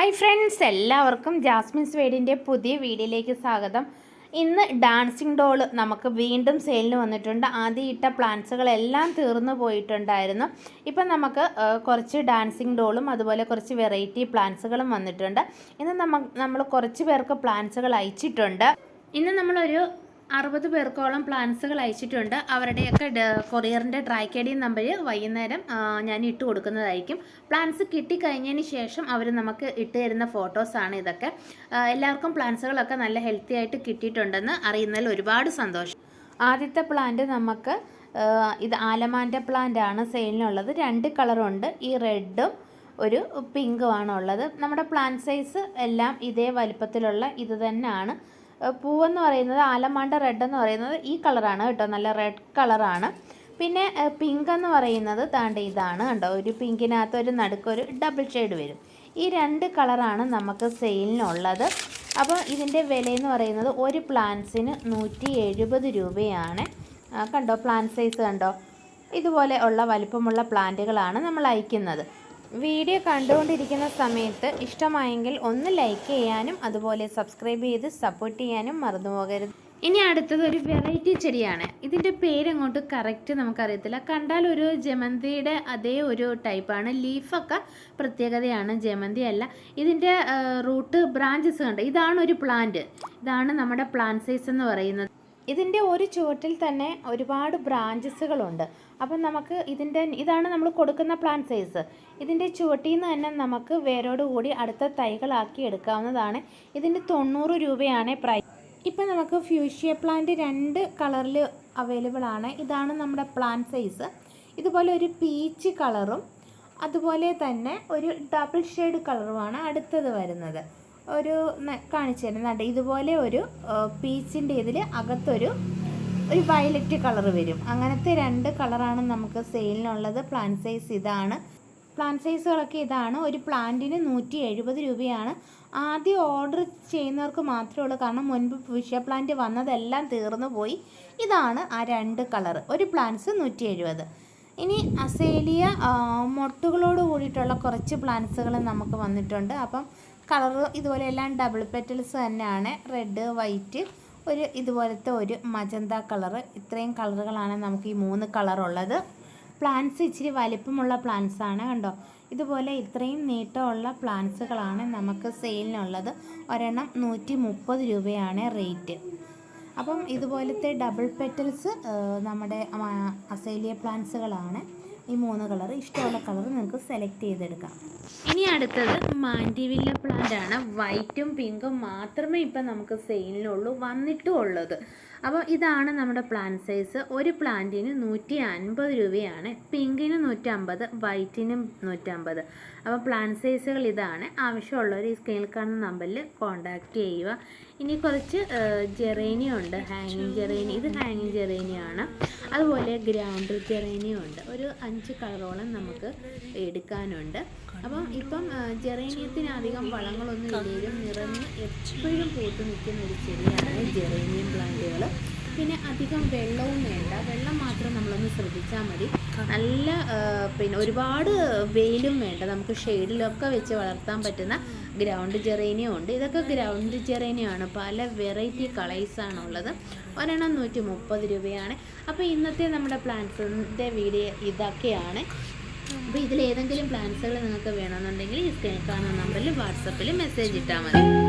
Hi friends എല്ലാവർക്കും ജാസ്മിൻ സ്വേഡിന്റെ പുതിയ വീഡിയോയിലേക്ക് സ്വാഗതം. ഇന്ന് ഡാൻസിങ് ഡോൾ നമുക്ക് വീണ്ടും സെയിലിന് വന്നിട്ടുണ്ട്. ആദ്യം ഇട്ട പ്ലാന്റ്സുകളെല്ലാം തീർന്നു പോയിട്ടുണ്ടായിരുന്നു. ഇപ്പം നമുക്ക് കുറച്ച് ഡാൻസിങ് ഡോളും അതുപോലെ കുറച്ച് വെറൈറ്റി പ്ലാന്റ്സുകളും വന്നിട്ടുണ്ട്. ഇന്ന് നമ്മൾ കുറച്ച് പേർക്ക് പ്ലാന്റ്സുകൾ അയച്ചിട്ടുണ്ട്. ഇന്ന് നമ്മളൊരു അറുപത് പേർക്കോളം പ്ലാൻസുകൾ അയച്ചിട്ടുണ്ട്. അവരുടെയൊക്കെ കൊറിയറിന്റെ ട്രാക്ക് ഐ ഡി നമ്പർ വൈകുന്നേരം ഞാൻ ഇട്ട് കൊടുക്കുന്നതായിരിക്കും. പ്ലാൻസ് കിട്ടിക്കഴിഞ്ഞതിന് ശേഷം അവർ നമുക്ക് ഇട്ട് തരുന്ന ഫോട്ടോസാണ് ഇതൊക്കെ. എല്ലാവർക്കും പ്ലാൻസുകളൊക്കെ നല്ല ഹെൽത്തി ആയിട്ട് കിട്ടിയിട്ടുണ്ടെന്ന് അറിയുന്നതിൽ ഒരുപാട് സന്തോഷം. ആദ്യത്തെ പ്ലാന്റ് നമുക്ക് ഇത് ആലമാന്റെ പ്ലാന്റ് ആണ് സെയിലിനുള്ളത്. രണ്ട് കളറുണ്ട്. ഈ റെഡും ഒരു പിങ്കുമാണ് ഉള്ളത് നമ്മുടെ പ്ലാന്റ് സൈസ് എല്ലാം ഇതേ വലിപ്പത്തിലുള്ള ഇത് തന്നെയാണ്. പൂവെന്ന് പറയുന്നത് ആലമാണ്ട റെഡ് എന്ന് പറയുന്നത് ഈ കളറാണ് കേട്ടോ. നല്ല റെഡ് കളറാണ് പിന്നെ പിങ്ക് എന്ന് പറയുന്നത് താണ്ട ഇതാണ് കണ്ടോ. ഒരു പിങ്കിനകത്ത് ഒരു നടുക്കൊരു ഡബിൾ ഷെയ്ഡ് വരും. ഈ രണ്ട് കളറാണ് നമുക്ക് സെയിലിനുള്ളത് അപ്പോൾ ഇതിന്റെ വിലയെന്ന് പറയുന്നത് ഒരു പ്ലാന്റ്സിന് നൂറ്റി എഴുപത് രൂപയാണ് കണ്ടോ പ്ലാന്റ് സൈസ് കണ്ടോ. ഇതുപോലെ ഉള്ള വലിപ്പമുള്ള പ്ലാന്റുകളാണ് നമ്മൾ അയക്കുന്നത്. വീഡിയോ കണ്ടുകൊണ്ടിരിക്കുന്ന സമയത്ത് ഇഷ്ടമായെങ്കിൽ ഒന്ന് ലൈക്ക് ചെയ്യാനും അതുപോലെ സബ്സ്ക്രൈബ് ചെയ്ത് സപ്പോർട്ട് ചെയ്യാനും മറന്നുപോകരുത് ഇനി അടുത്തത് ഒരു വെറൈറ്റി ചെടിയാണ്. ഇതിന്റെ പേരങ്ങോട്ട് കറക്റ്റ് നമുക്കറിയത്തില്ല. കണ്ടാൽ ഒരു ജമന്തിയുടെ അതേ ഒരു ടൈപ്പാണ് ലീഫൊക്കെ പ്രത്യേകതയാണ്. ജമന്തി അല്ല. ഇതിന്റെ റൂട്ട് ബ്രാഞ്ചസ് കണ്ട്. ഇതാണ് ഒരു പ്ലാന്റ് ഇതാണ് നമ്മുടെ പ്ലാന്റ് സൈസ് എന്ന് പറയുന്നത്. ഇതിന്റെ ഒരു ചുവട്ടിൽ തന്നെ ഒരുപാട് ബ്രാഞ്ചസുകളുണ്ട് അപ്പം നമുക്ക് ഇതിന്റെ ഇതാണ് നമ്മൾ കൊടുക്കുന്ന പ്ലാന്റ് സൈസ് ഇതിന്റെ ചുവട്ടിൽ നിന്ന് തന്നെ നമുക്ക് വേരോടുകൂടി അടുത്ത തൈകളാക്കി എടുക്കാവുന്നതാണ്. ഇതിന്റെ തൊണ്ണൂറ് രൂപയാണ് പ്രൈസ് ഇപ്പം നമുക്ക് ഫ്യൂഷ്യ പ്ലാന്റ് രണ്ട് കളറിൽ അവൈലബിൾ ആണ്. ഇതാണ് നമ്മുടെ പ്ലാന്റ് സൈസ് ഇതുപോലെ ഒരു പീച്ച് കളറും അതുപോലെ തന്നെ ഒരു ഡബിൾ ഷെയ്ഡ് കളറുമാണ് അടുത്തത് വരുന്നത്. ഒരു കാണിച്ചു തരുന്നുണ്ട് ഇതുപോലെ ഒരു പീച്ചിന്റെ ഇതിൽ അകത്തൊരു ഒരു വയലറ്റ് കളർ വരും. അങ്ങനത്തെ രണ്ട് കളറാണ് നമുക്ക് സെയിലിനുള്ളത്. പ്ലാൻ സൈസ് ഇതാണ്. പ്ലാൻ സൈസുകളൊക്കെ ഇതാണ്. ഒരു പ്ലാന്റിന് നൂറ്റി എഴുപത് രൂപയാണ്. ആദ്യം ഓർഡർ ചെയ്യുന്നവർക്ക് മാത്രമേ ഉള്ളൂ. കാരണം മുൻപ് വിഷ പ്ലാന്റ് വന്നതെല്ലാം തീർന്നു പോയി. ഇതാണ് ആ രണ്ട് കളർ. ഒരു പ്ലാന്റ്സ് നൂറ്റി എഴുപത് ഇനി അസേലിയ മൊട്ടുകളോട് കൂടിയിട്ടുള്ള കുറച്ച് പ്ലാന്റ്സുകൾ നമുക്ക് വന്നിട്ടുണ്ട്. അപ്പം കളർ ഇതുപോലെ എല്ലാം ഡബിൾ പെറ്റൽസ് തന്നെയാണ്. റെഡ് വൈറ്റ് ഒരു ഇതുപോലത്തെ ഒരു മജന്ത കളർ. ഇത്രയും കളറുകളാണ് നമുക്ക് ഈ മൂന്ന് കളറുള്ളത് പ്ലാന്റ്സ് ഇച്ചിരി വലിപ്പമുള്ള പ്ലാന്റ്സ് ആണ് കണ്ടോ? ഇതുപോലെ ഇത്രയും നീട്ടമുള്ള പ്ലാന്റ്സുകളാണ് നമുക്ക് സെയിലിനുള്ളത് ഒരെണ്ണം നൂറ്റി മുപ്പത് രൂപയാണ് റേറ്റ് അപ്പം ഇതുപോലത്തെ ഡബിൾ പെറ്റൽസ് നമ്മുടെ അസേലിയ പ്ലാന്റ്സുകളാണ് ഈ മൂന്ന് കളർ ഇഷ്ടമുള്ള കളർ നിങ്ങൾക്ക് സെലക്ട് ചെയ്തെടുക്കാം. ഇനി അടുത്തത് മാൻഡിവില്ല പ്ലാന്റ് ആണ്. വൈറ്റും പിങ്കും മാത്രമേ ഇപ്പം നമുക്ക് സെയിലിനുള്ളൂ വന്നിട്ടും ഉള്ളത് അപ്പോൾ ഇതാണ് നമ്മുടെ പ്ലാൻ സൈസ് ഒരു പ്ലാന്റിന് നൂറ്റി അൻപത് രൂപയാണ്. പിങ്കിന് നൂറ്റമ്പത് വൈറ്റിനും നൂറ്റമ്പത് അപ്പോൾ പ്ലാൻ സൈസുകൾ ഇതാണ്. ആവശ്യമുള്ളവർ ഈ സ്ക്രീനിൽ കാണുന്ന നമ്പറിൽ കോൺടാക്റ്റ് ചെയ്യുക. ഇനി കുറച്ച് ജെറേനിയുണ്ട് ഹാങ്ങിങ് ജെറേനി ഇത് ഹാങ്ങിങ് ജെറേനിയം ആണ്. അതുപോലെ ഗ്രാൻഡ് ജെറേനിയം ഉണ്ട് ഒരു അഞ്ച് കളറോളം നമുക്ക് എടുക്കാനുണ്ട്. അപ്പം ഇപ്പം ജെറേനിയത്തിന് അധികം വളങ്ങളൊന്നും ഇല്ലെങ്കിലും നിറഞ്ഞ് എപ്പോഴും പൂത്തു നിൽക്കുന്ന ഒരു ചെടിയാണ് ജെറേനിയം പ്ലാന്റുകൾ പിന്നെ അധികം വെള്ളവും വേണ്ട. ശ്രദ്ധിച്ചാൽ മതി. നല്ല പിന്നെ ഒരുപാട് വെയിലും വേണ്ട. നമുക്ക് ഷെയ്ഡിലൊക്കെ വെച്ച് വളർത്താൻ പറ്റുന്ന ഗ്രൗണ്ട് ജെറേനിയം ഉണ്ട്. ഇതൊക്കെ ഗ്രൗണ്ട് ജെറേനിയമാണ്. പല വെറൈറ്റി കളേഴ്സാണ് ഉള്ളത് ഒരെണ്ണം നൂറ്റി മുപ്പത് രൂപയാണ്. അപ്പോൾ ഇന്നത്തെ നമ്മുടെ പ്ലാന്റ്സിന്റെ വീഡിയോ ഇതൊക്കെയാണ്. അപ്പോൾ ഇതിലേതെങ്കിലും പ്ലാൻസുകൾ നിങ്ങൾക്ക് വേണമെന്നുണ്ടെങ്കിൽ ഈ സ്ക്രീൻ കാണുന്ന നമ്പറിൽ വാട്സപ്പിൽ മെസ്സേജ് ഇട്ടാൽ മതി.